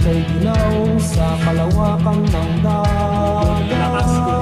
kay Ginaw sa kalawakan ng dagat.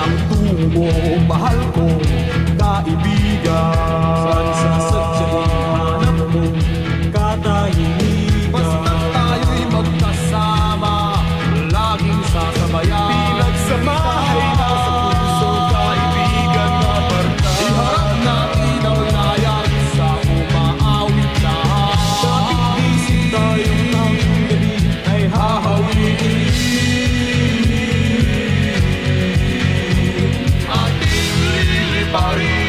ang tungo, mahal ko, kaibigan. Saan sasakit? body